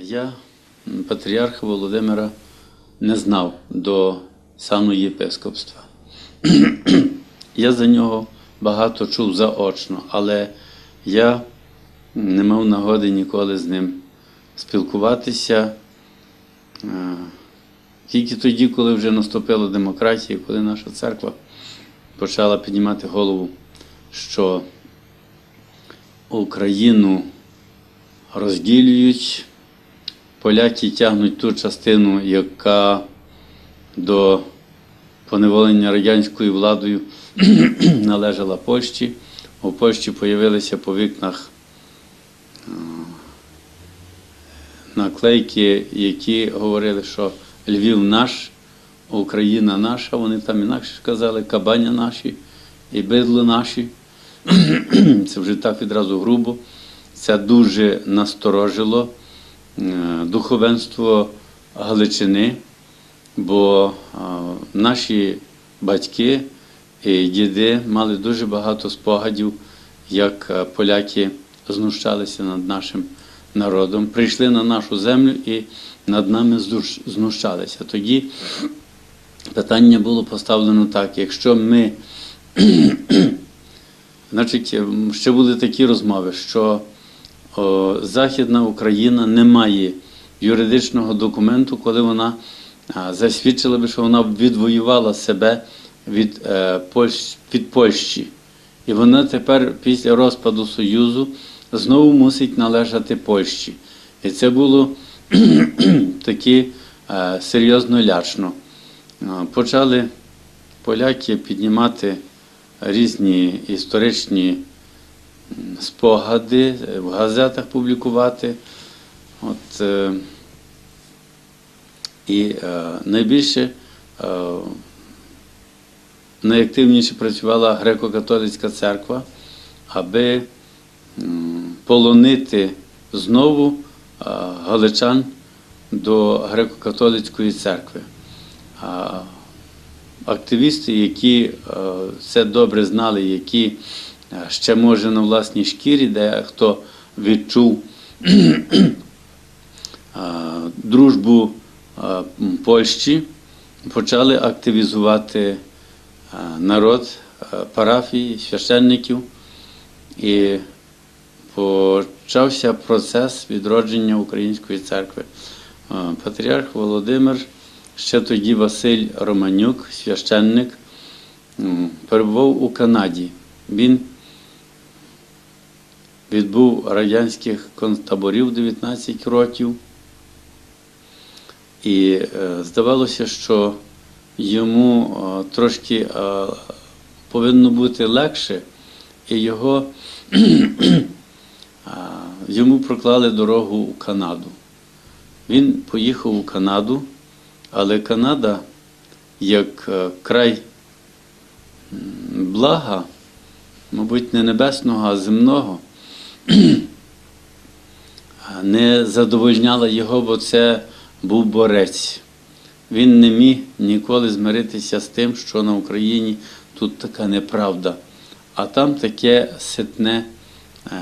Я патріарха Володимира не знав до сану єпископства. я за нього багато чув заочно, але я не мав нагоди ніколи з ним спілкуватися. Е, Тільки тоді, коли вже наступила демократія, коли наша церква почала піднімати голову, що Україну розділюють, поляки тягнуть ту частину, яка до поневолення радянською владою належала Польщі. У Польщі з'явилися по вікнах е, наклейки, які говорили, що Львів наш, Україна наша, вони там інакше казали, кабаня наші і бидло наші. Це вже так відразу грубо. Це дуже насторожило духовенство Галичини, бо е, наші батьки і діди мали дуже багато спогадів, як е, поляки знущалися над нашим народом, прийшли на нашу землю і над нами знущалися. Тоді питання було поставлено так: якщо ми Значить, ще були такі розмови, що Західна Україна не має юридичного документу, коли вона засвідчила би, що вона відвоювала себе від, е, від Польщі. І вона тепер, після розпаду Союзу, знову мусить належати Польщі. І це було таки е, серйозно лячно. Е, Почали поляки піднімати різні історичні спогади, е, в газетах публікувати. От, е, і е, найбільше найактивніше працювала греко-католицька церква, аби полонити знову галичан до греко-католицької церкви. Активісти, які це добре знали, які ще може на власній шкірі, де хто відчув е, дружбу е, Польщі, почали активізувати е, народ, е, парафії, священників. І почався процес відродження Української церкви. Е, Патріарх Володимир, ще тоді Василь Романюк, священник, перебував у Канаді. Він відбув радянських концтаборів 19 років. І е, здавалося, що йому е, трошки е, повинно бути легше, і його йому проклали дорогу у Канаду. Він поїхав у Канаду, але Канада, як край блага, мабуть, не небесного, а земного, не задовольняла його, бо це був борець. Він не міг ніколи змиритися з тим, що на Україні тут така неправда, а там таке ситне, е,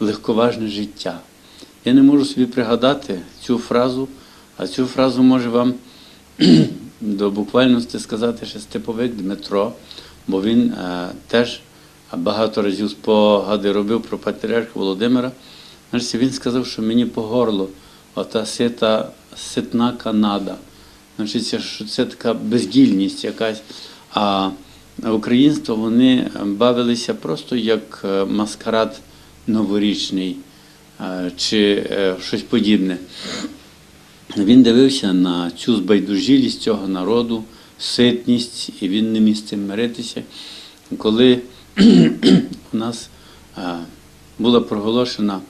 легковажне життя. Я не можу собі пригадати цю фразу, а цю фразу може вам до буквальності сказати ще Степовик Дмитро, бо він е, теж багато разів спогади робив про патріарха Володимира. Значить, він сказав, що мені по горло ота сита, ситна Канада. Значить, це, що це така бездільність якась. А українство вони бавилися просто як е, маскарад новорічний е, чи е, щось подібне. Він дивився на цю збайдужилість цього народу, ситність, і він не міг з цим миритися. Коли у нас е, була проголошена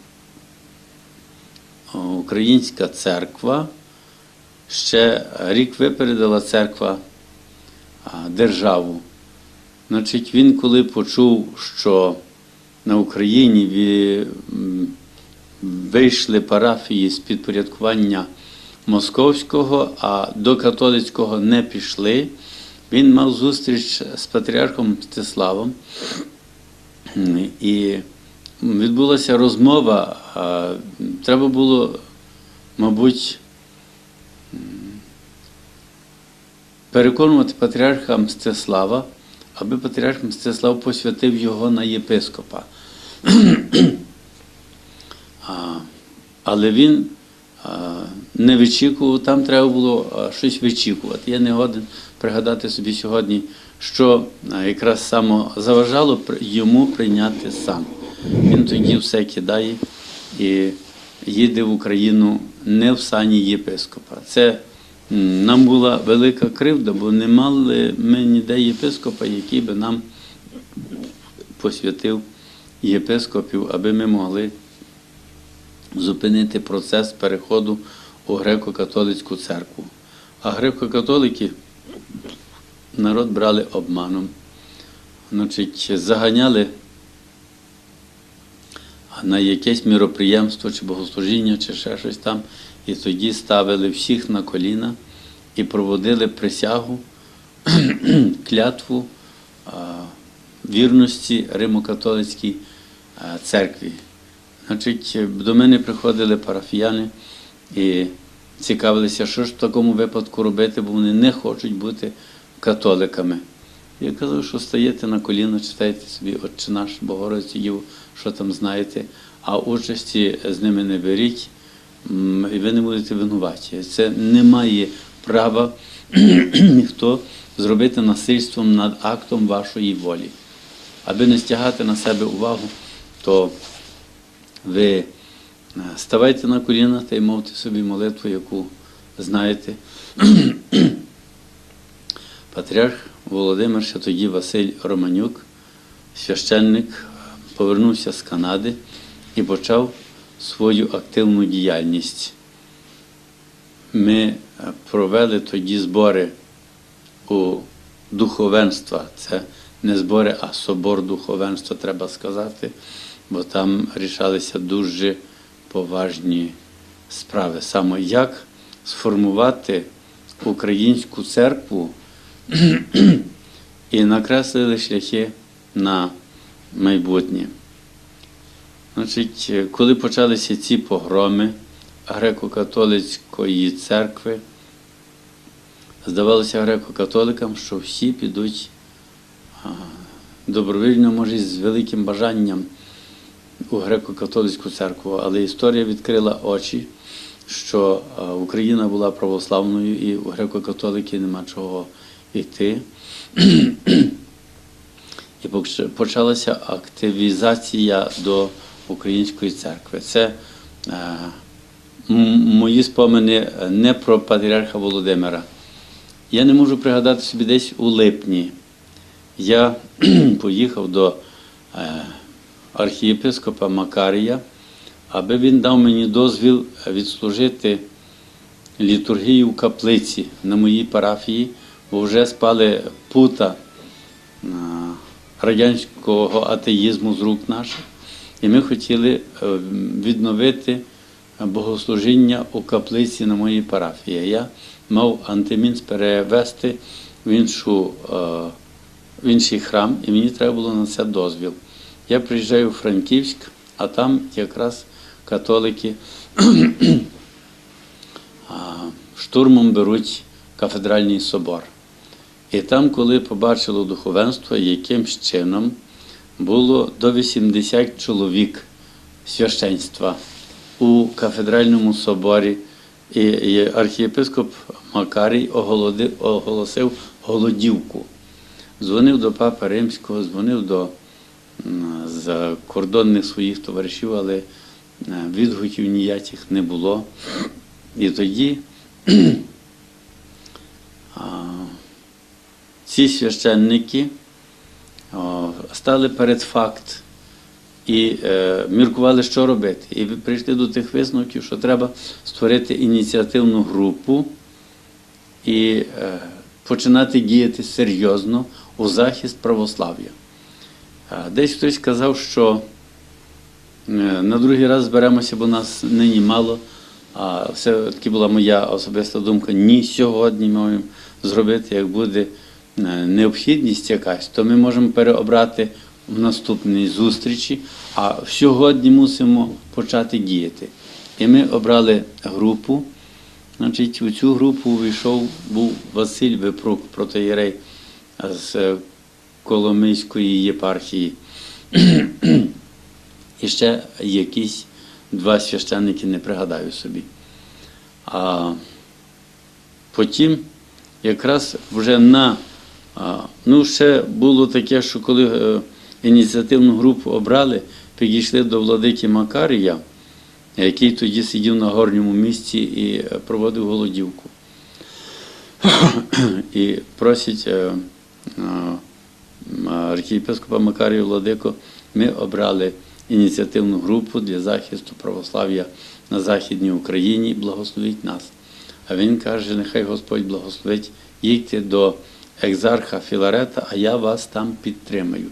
українська церква, ще рік випередила церква е, державу. Значить, він коли почув, що на Україні вийшли парафії з підпорядкування московського, а до католицького не пішли. Він мав зустріч з патріархом Мстиславом. І відбулася розмова. Треба було мабуть, переконувати патріарха Мстислава, аби патріарх Мстислав посвятив його на єпископа. Але він не вичікував, там треба було щось вичікувати. Я не годен пригадати собі сьогодні, що якраз само заважало йому прийняти сан. Він тоді все кидає і їде в Україну не в сані єпископа. Це нам була велика кривда, бо не мали ми ніде єпископа, який би нам посвятив єпископів, аби ми могли зупинити процес переходу у греко-католицьку церкву. А греко-католики народ брали обманом. Значить, заганяли на якесь міроприємство чи богослужіння, чи ще щось там, і тоді ставили всіх на коліна і проводили присягу, клятву вірності Римо-католицькій церкві. Значить, до мене приходили парафіяни і цікавилися, що ж в такому випадку робити, бо вони не хочуть бути католиками. Я казав, що стаєте на коліна, читаєте собі Отче наш, Богородицю Діву, що там знаєте, а участі з ними не беріть, і ви не будете винуваті. Це не має права ніхто зробити насильством над актом вашої волі. Аби не стягати на себе увагу, то ви ставайте на коліна та й мовте собі молитву, яку знаєте. Патріарх Володимир, ще тоді Василь Романюк, священник, повернувся з Канади і почав свою активну діяльність. Ми е, провели тоді збори у духовенства. Це не збори, а собор духовенства, треба сказати, бо там рішалися дуже поважні справи. Саме як сформувати українську церкву і накреслили шляхи на майбутнє. Значить, коли почалися ці погроми греко-католицької церкви, здавалося греко-католикам, що всі підуть добровільно, може, з великим бажанням у греко-католицьку церкву, але історія відкрила очі, що Україна була православною і у греко-католики нема чого йти. І почалася активізація до української церкви. Це е, мої спомини не про патріарха Володимира. Я не можу пригадати собі десь у липні. Я поїхав до е, архієпископа Макарія, аби він дав мені дозвіл відслужити літургію в каплиці на моїй парафії, бо вже спали пута радянського атеїзму з рук наших. І ми хотіли е, відновити богослужіння у каплиці на моїй парафії. Я мав антимінс перевести в, іншу, е, в інший храм, і мені треба було на це дозвіл. Я приїжджаю у Франківськ, а там якраз католики штурмом беруть кафедральний собор. І там, коли побачило духовенство, якимсь чином було до 80 чоловік священства у кафедральному соборі, і, архієпископ Макарій оголосив голодівку. Дзвонив до Папи Римського, дзвонив до м, закордонних своїх товаришів, але е, відгуків ніяких не було. І тоді ці священники стали перед факт і е, міркували, що робити. І прийшли до тих висновків, що треба створити ініціативну групу і е, починати діяти серйозно у захист православ'я. Десь хтось сказав, що е, на другий раз зберемося, бо нас нині мало. А все-таки була моя особиста думка, ні, сьогодні маємо зробити, як буде е, необхідність якась, то ми можемо переобрати в наступній зустрічі, а сьогодні мусимо почати діяти. І ми обрали групу. Значить, у цю групу увійшов був Василь Випрук, протоєрей з е, Коломийської єпархії. І ще якісь два священники, не пригадаю собі. А потім якраз вже на ну, ще було таке, що коли е, ініціативну групу обрали, підійшли до владики Макарія, який тоді сидів на горньому місці і е, проводив голодівку. І просять е, архієпископа Макарія Владико, ми обрали ініціативну групу для захисту православ'я на Західній Україні, благословіть нас. А він каже, нехай Господь благословить, їдьте до екзарха Філарета, а я вас там підтримаю.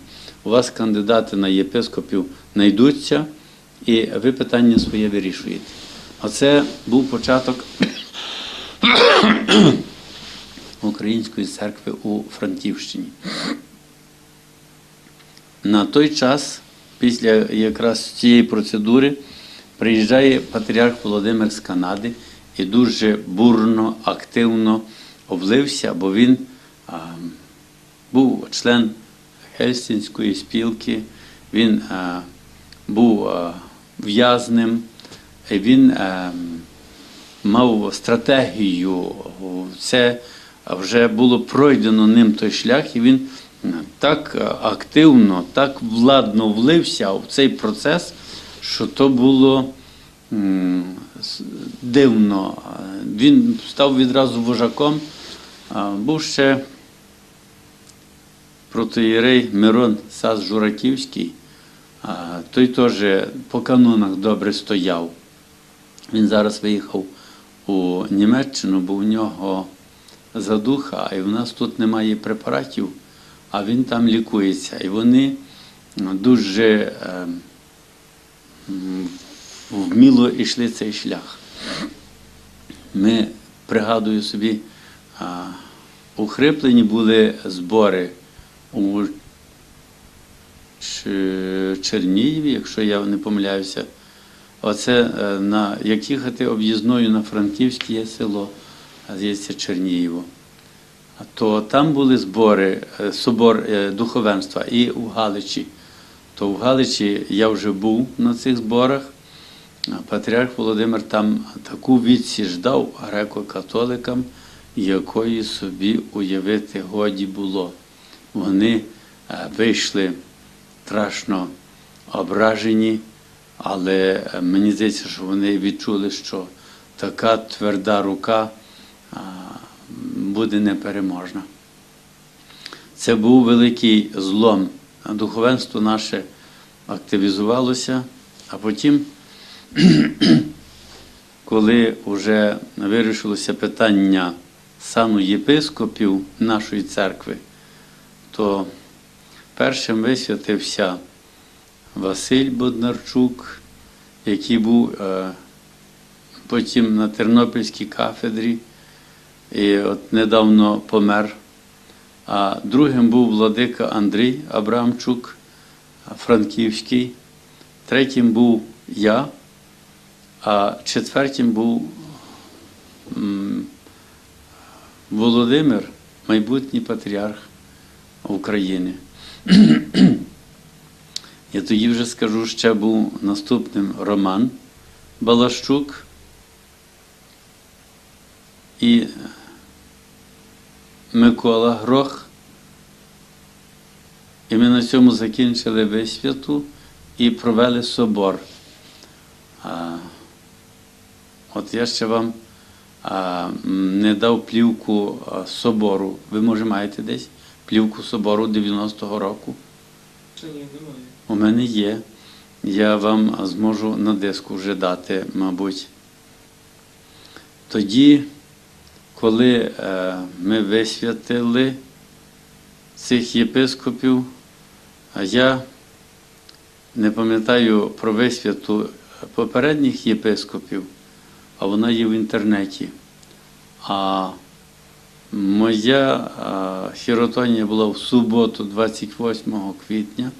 У вас кандидати на єпископів знайдуться, і ви питання своє вирішуєте. Оце був початок Української церкви у Франківщині. На той час, після якраз цієї процедури, приїжджає патріарх Володимир з Канади і дуже бурно, активно облився, бо він а, був член Гельсінської спілки, він а, був а, в'язним, він а, мав стратегію. Це вже було пройдено ним той шлях, і він так активно, так владно влився в цей процес, що то було дивно. Він став відразу вожаком. Був ще протиєрей Мирон Сас Жураківський, той теж по канонах добре стояв. Він зараз виїхав у Німеччину, бо в нього задуха, і в нас тут немає препаратів, а він там лікується. І вони ну, дуже е, вміло йшли цей шлях. Ми, пригадую собі, а, укріплені були збори у Ч- Чернігові, якщо я не помиляюся. Оце е, на, як їхати об'їзною на Франківське є село, а здається, Чернієво. То там були збори, е, собор е, духовенства і у Галичі. То в Галичі я вже був на цих зборах. Патріарх Володимир там таку відсіч дав греко-католикам, якої собі уявити годі було. Вони е, вийшли страшно ображені, але мені здається, що вони відчули, що така тверда рука буде непереможна. Це був великий злом. Духовенство наше активізувалося, а потім, коли вже вирішилося питання сану єпископів нашої церкви, то першим висвятився Василь Боднарчук, який був е, потім на Тернопільській кафедрі, і от недавно помер. А другим був владика Андрій Абрамчук, Франківський, третім був я, а четвертим був Володимир, майбутній патріарх України. Я тоді вже скажу, ще був наступним Роман Балащук і Микола Грох. І ми на цьому закінчили висвяту і провели собор. А, от я ще вам а, не дав плівку а, собору. Ви, може, маєте десь плівку собору 90-го року? Чи ні, немає. У мене є. Я вам зможу на диску вже дати, мабуть. Тоді, коли е, ми висвятили цих єпископів, а я не пам'ятаю про висвяту попередніх єпископів, а вона є в інтернеті. А моя а, хіротонія була в суботу, 28 квітня.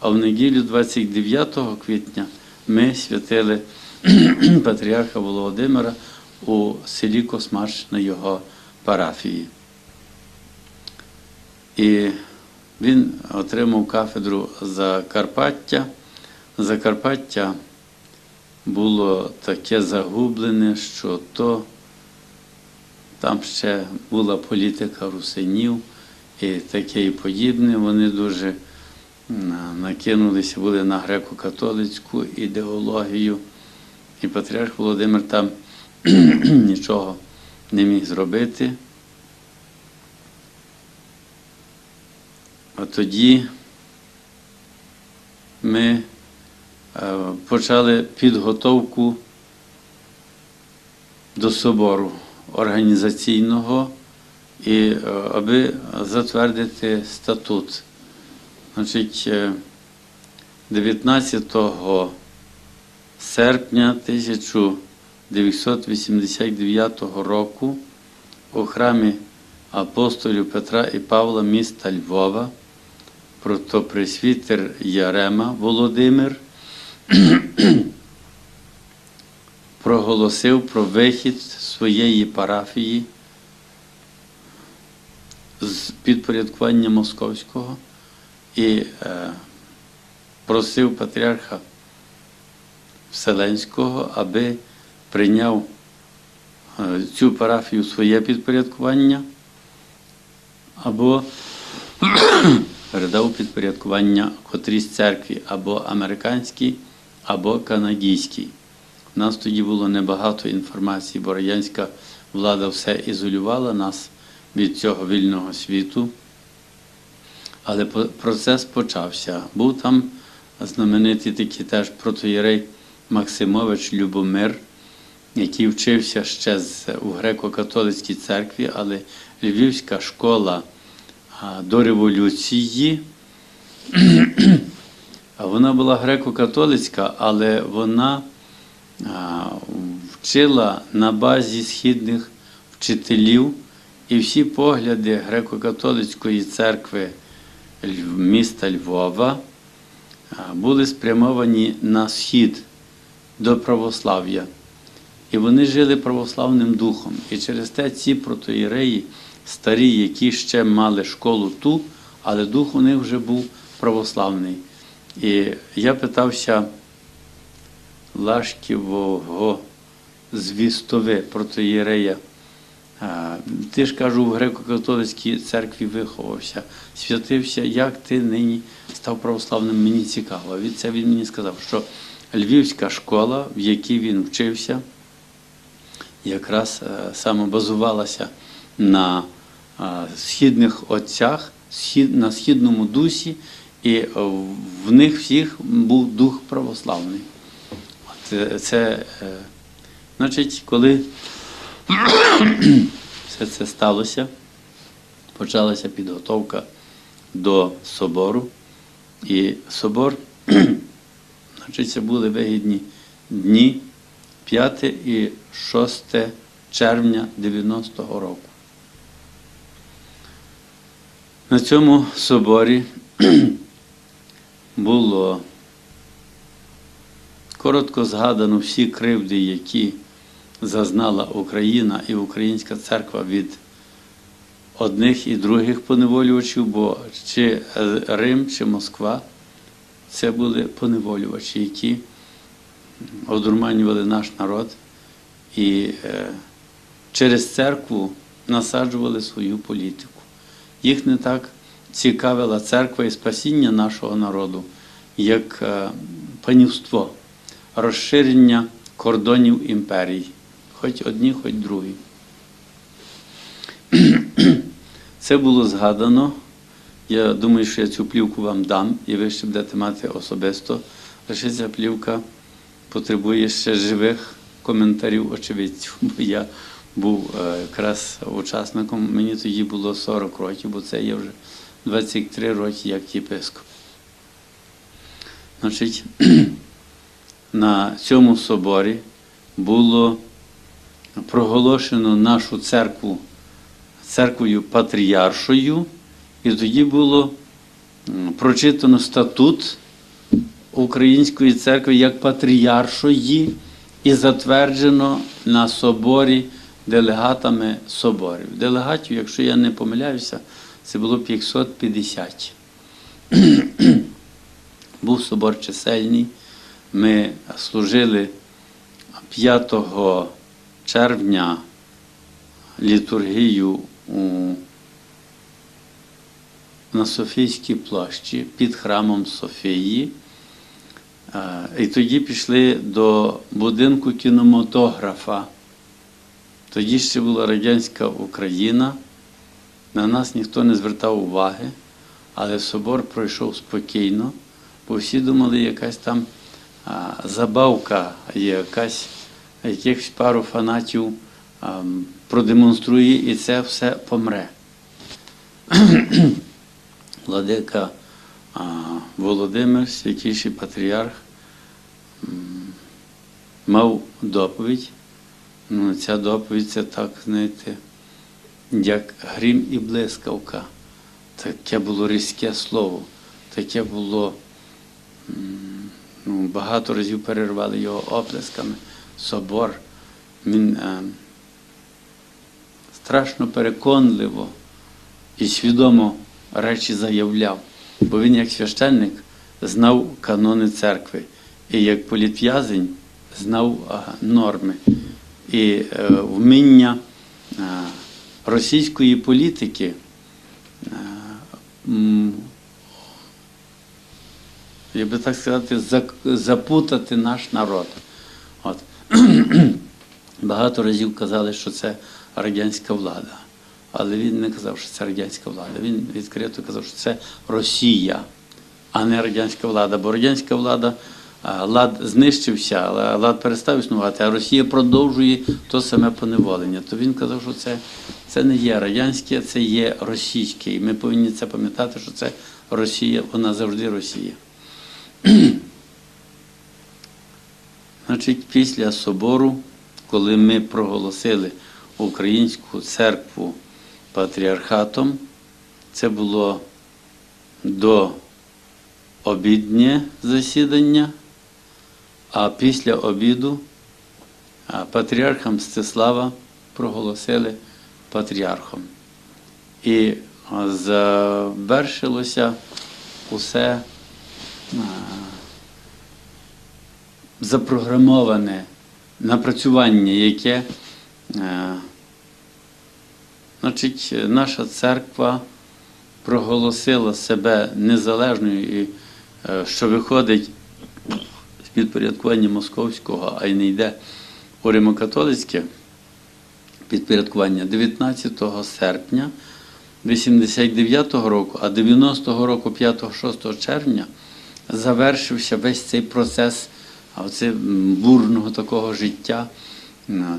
А в неділю 29 квітня ми святили патріарха Володимира у селі Космач на його парафії. І він отримав кафедру Закарпаття. Закарпаття було таке загублене, що то там ще була політика русинів і таке і подібне. Вони дуже накинулися були на греко-католицьку ідеологію. І патріарх Володимир там нічого не міг зробити. А тоді ми е, почали підготовку до собору організаційного, і е, аби затвердити статут. Значить, е, 19 серпня 1989 року у храмі апостолів Петра і Павла міста Львова протопресвітер Ярема Володимир проголосив про вихід своєї парафії з підпорядкування московського і е, просив патріарха Вселенського, аби прийняв е, цю парафію в своє підпорядкування або передав підпорядкування котрійсь церкві або американській, або канадійській. У нас тоді було небагато інформації, бо радянська влада все ізолювала нас від цього вільного світу. Але процес почався. Був там знаменитий такий теж протоєрей Максимович Любомир, який вчився ще з, у греко-католицькій церкві, але Львівська школа а, до революції, вона була греко-католицька, але вона а, вчила на базі східних вчителів, і всі погляди греко-католицької церкви міста Львова були спрямовані на схід до православ'я. І вони жили православним духом. І через те ці протоєреї, старі, які ще мали школу ту, але дух у них вже був православний. І я питався Лашківого звістове протоєрея. Ти ж кажу, в греко-католицькій церкві виховався, святився, як ти нині став православним, мені цікаво. Це він мені сказав, що Львівська школа, в якій він вчився, якраз е, саме базувалася на е, східних отцях, на східному дусі, і в них всіх був дух православний. От е, це, значить, коли все це сталося, почалася підготовка до собору. І собор, значить, це були вигідні дні 5 і 6 червня 90-го року. На цьому соборі було коротко згадано всі кривди, які зазнала Україна і Українська церква від одних і других поневолювачів, бо чи Рим, чи Москва це були поневолювачі, які одурманювали наш народ і е, через церкву насаджували свою політику. Їх не так цікавила церква і спасіння нашого народу, як е, панівство, розширення кордонів імперій, хоч одні, хоч другі. Це було згадано. Я думаю, що я цю плівку вам дам, і ви ще будете мати особисто. Лише ця плівка потребує ще живих коментарів очевидців. Бо я був е, якраз учасником, мені тоді було 40 років, бо це є вже 23 роки як єпископ. Значить, на цьому соборі було проголошено нашу церкву церквою патріаршою, і тоді було прочитано статут Української церкви як патріаршої і затверджено на соборі делегатами соборів. Делегатів, якщо я не помиляюся, це було 550. Був собор чисельний. Ми служили 5 червня літургію у, на Софійській площі під храмом Софії. І тоді пішли до будинку кінематографа. Тоді ще була радянська Україна. На нас ніхто не звертав уваги, але собор пройшов спокійно, бо всі думали, якась там забавка якась якихось пару фанатів продемонструє і це все помре. Владика Володимир, святіший патріарх, мав доповідь. Ну, ця доповідь це так, знаєте, як грім і блискавка. Таке було різке слово, таке було. Ну, багато разів перервали його оплесками. Собор. Він е, страшно переконливо і свідомо речі заявляв, бо він, як священник, знав канони церкви, і як політв'язень знав а, норми і е, вміння е, російської політики. е, я би так сказати, запутати наш народ. От. Багато разів казали, що це радянська влада. Але він не казав, що це радянська влада. Він відкрито казав, що це Росія, а не радянська влада. Бо радянська влада, лад знищився, лад перестав існувати, а Росія продовжує то саме поневолення. То він казав, що це, це не є радянське, це є російське. І ми повинні це пам'ятати, що це Росія, вона завжди Росія. Значить, після собору, коли ми проголосили українську церкву патріархатом, це було до обіднє засідання, а після обіду а, патріарха Мстислава проголосили патріархом. І завершилося усе запрограмоване напрацювання, яке значить, наша церква проголосила себе незалежною, і, е, що виходить підпорядкування московського, а й не йде у римокатолицьке підпорядкування 19 серпня 89-го року, а 90-го року, 5-6 червня, завершився весь цей процес оце бурного такого життя.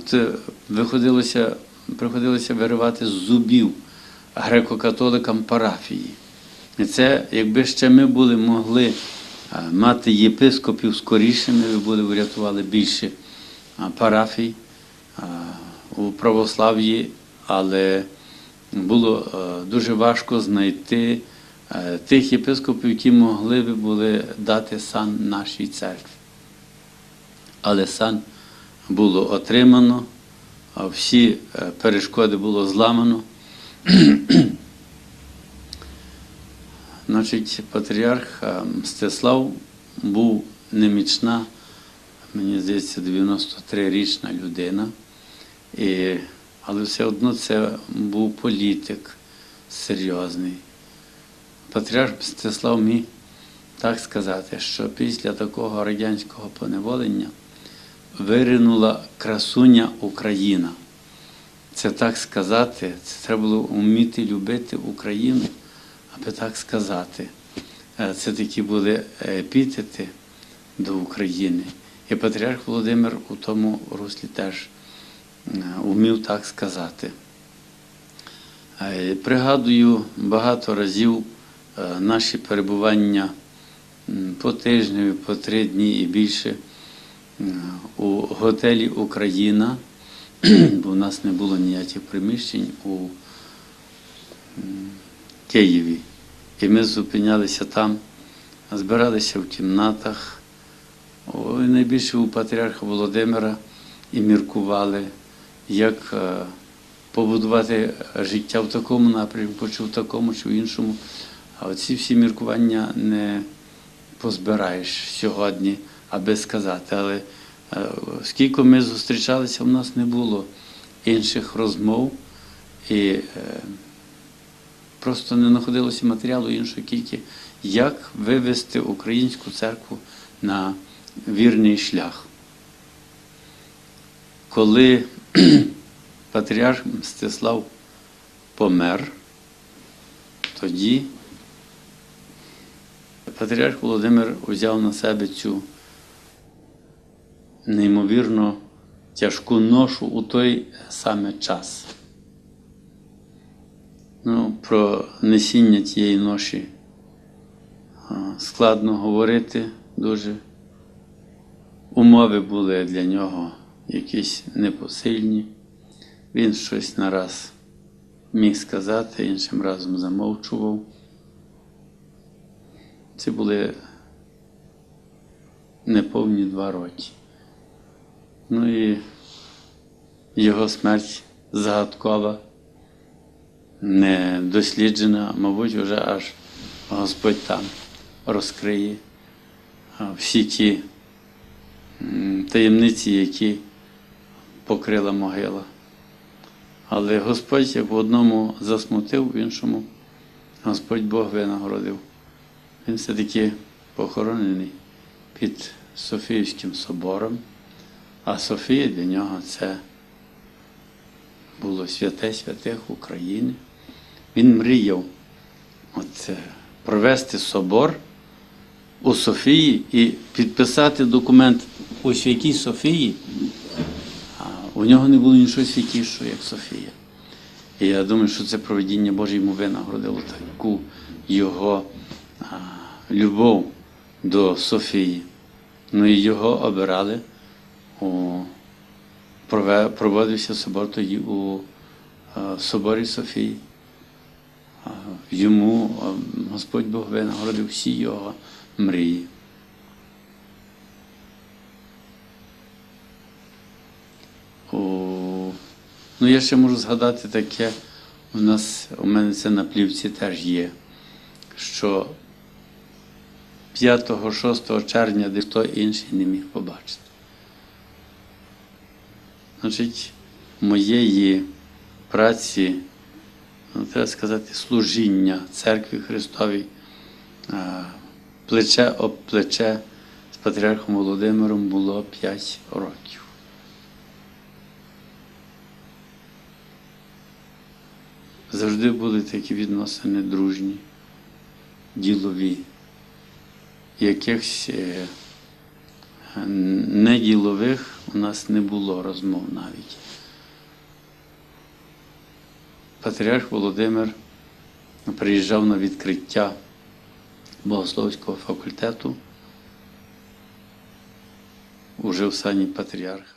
Це виходилося, приходилося виривати з зубів греко-католикам парафії. І це, якби ще ми були могли мати єпископів скоріше, ми б були врятували більше парафій у православ'ї, але було дуже важко знайти тих єпископів, які могли би були дати сан нашій церкві. Але сан було отримано, всі е, перешкоди було зламано. Значить, патріарх е, Мстислав був немічна, мені здається, 93-річна людина. І, але все одно це був політик серйозний. Патріарх Мстислав міг так сказати, що після такого радянського поневолення виринула красуня Україна. Це так сказати, це треба було вміти любити Україну, аби так сказати. Е, Це такі були епітети до України. І патріарх Володимир у тому руслі теж вмів так сказати. Е, Пригадую багато разів е, наші перебування по тижневі, по три дні і більше у готелі Україна, бо в нас не було ніяких приміщень у Києві. І ми зупинялися там, збиралися в кімнатах, О, і найбільше у патріарха Володимира і міркували, як е, побудувати життя в такому напрямку, чи в такому, чи в іншому. А оці всі міркування не позбираєш сьогодні, аби сказати. Але е, скільки ми зустрічалися, в нас не було інших розмов і е, просто не знаходилося матеріалу іншого тільки, як вивести українську церкву на вірний шлях. Коли патріарх Мстислав помер, тоді патріарх Володимир взяв на себе цю неймовірно тяжку ношу у той саме час. Ну, про несіння тієї ноші складно говорити дуже. Умови були для нього якісь непосильні. Він щось нараз міг сказати, іншим разом замовчував. Це були неповні два роки. Ну і його смерть загадкова, не досліджена, мабуть, вже аж Господь там розкриє всі ті таємниці, які покрила могила. Але Господь як в одному засмутив, в іншому Господь Бог винагородив. Він все-таки похоронений під Софіївським собором, а Софія для нього це було святе святих України. Він мріяв от, е, провести собор у Софії і підписати документ у Святій Софії. А у нього не було нічого святішого, як Софія. І я думаю, що це проведіння Боже йому винагородило таку його а, любов до Софії. Ну і його обирали. У, проводився собор тоді у а, соборі Софії. Йому Господь Бог винагородив всі його мрії. О, ну, я ще можу згадати таке, у нас, у мене це на плівці теж є, що 5-6 червня ніхто інший не міг побачити. Значить, моєї праці, треба сказати, служіння церкві Христовій, плече об плече з патріархом Володимиром було 5 років. Завжди були такі відносини дружні, ділові. Якихось е, неділових у нас не було розмов навіть. Патріарх Володимир приїжджав на відкриття богословського факультету уже в сані патріарха.